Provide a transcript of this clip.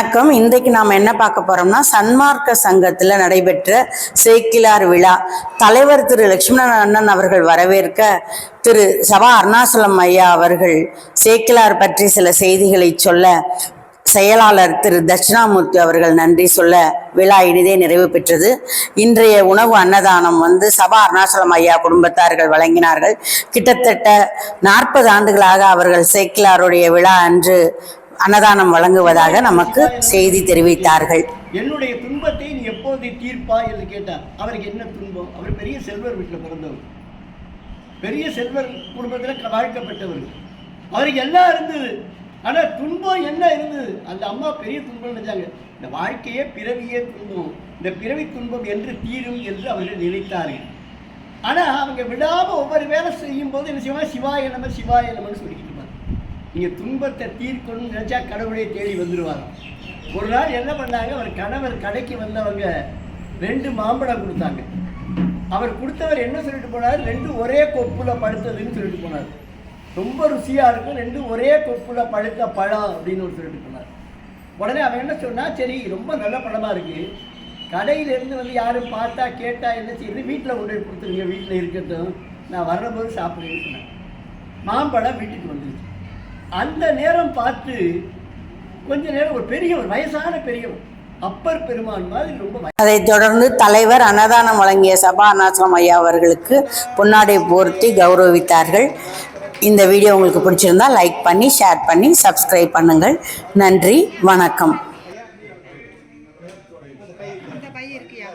வணக்கம். இன்றைக்கு நாம் என்ன பார்க்க போறோம்னா சன்மார்க்க சங்கத்தில் நடைபெற்ற சேக்கிலார் விழா. தலைவர் திரு லட்சுமணன் அண்ணன் அவர்கள் வரவேற்க திரு சபா அருணாசலம் ஐயா அவர்கள் சேக்கிலார் பற்றி சில செய்திகளை சொல்ல செயலாளர் திரு தட்சிணாமூர்த்தி அவர்கள் நன்றி சொல்ல விழா இனிதே நிறைவு பெற்றது. இன்றைய உணவு அன்னதானம் வந்து சபா அருணாசலம் ஐயா குடும்பத்தார்கள் வழங்கினார்கள். கிட்டத்தட்ட நாற்பது ஆண்டுகளாக அவர்கள் சேக்கிலாருடைய விழா அன்று அன்னதானம் வழங்குவதாக நமக்கு செய்தி தெரிவித்தார்கள். என்னுடைய துன்பத்தை நீ எப்போது தீர்ப்பா என்று கேட்டார். அவருக்கு என்ன துன்பம்? அவர் பெரிய செல்வர் வீட்டில் பிறந்தவர். பெரிய செல்வர் குடும்பத்தில் வாழ்க்கப்பட்டவர். அவருக்கு எல்லாம் இருந்தது? ஆனால் துன்பம் என்ன இருந்தது? அந்த அம்மா பெரிய துன்பம் நினைச்சாங்க. இந்த வாழ்க்கையே பிறவியே துன்பம். இந்த பிறவி துன்பம் என்று தீரும் என்று அவர்கள் நினைத்தார்கள். ஆனால் அவங்க விடாமல் ஒவ்வொரு வேலை செய்யும் போது என்ன செய்வாங்க? சிவாய நம்ம சிவாய நம்மன்னு சொல்லிக்கிட்டு நீங்கள் துன்பத்தை தீர்க்கணும்னு நினச்சா கடவுளே தேடி வந்துடுவாங்க ஒரு நாள் என்ன பண்ணாங்க? அவர் கணவர் கடைக்கு வந்தவங்க ரெண்டு மாம்பழம் கொடுத்தாங்க. அவர் கொடுத்தவர் என்ன சொல்லிட்டு போனார்? ரெண்டு ஒரே கொப்பில் படுத்ததுன்னு சொல்லிட்டு போனார். ரொம்ப ருசியாக இருக்கும். ரெண்டு ஒரே கொப்பில் பழுத்த பழம் அப்படின்னு ஒரு சொல்லிட்டு போனார். உடனே அவன் என்ன சொன்னா? சரி ரொம்ப நல்ல பழமாக இருக்குது கடையிலேருந்து வந்து யாரும் பார்த்தா கேட்டால் என்ன செய்யுது வீட்டில் கொண்டு போய் கொடுத்துருங்க வீட்டில் இருக்கட்டும். நான் வர்றபோது சாப்பிடுவேன்னு சொன்னேன் மாம்பழம் வீட்டுக்கு வந்துருச்சு. அந்த நேரம் பார்த்து கொஞ்ச நேரம் ஒரு பெரியவர் வயசான பெரியவர் அப்பர் பெருமான் மாதிரி ரொம்ப அதைத் தொடர்ந்து தலைவர் அன்னதானம் வழங்கிய சபா அருணாசலம் ஐயா அவர்களுக்கு பொன்னாடை போர்த்தி கௌரவித்தார்கள். இந்த வீடியோ உங்களுக்கு பிடிச்சிருந்தா லைக் பண்ணி ஷேர் பண்ணி சப்ஸ்கிரைப் பண்ணுங்கள். நன்றி வணக்கம். இந்த பை இருக்கியா?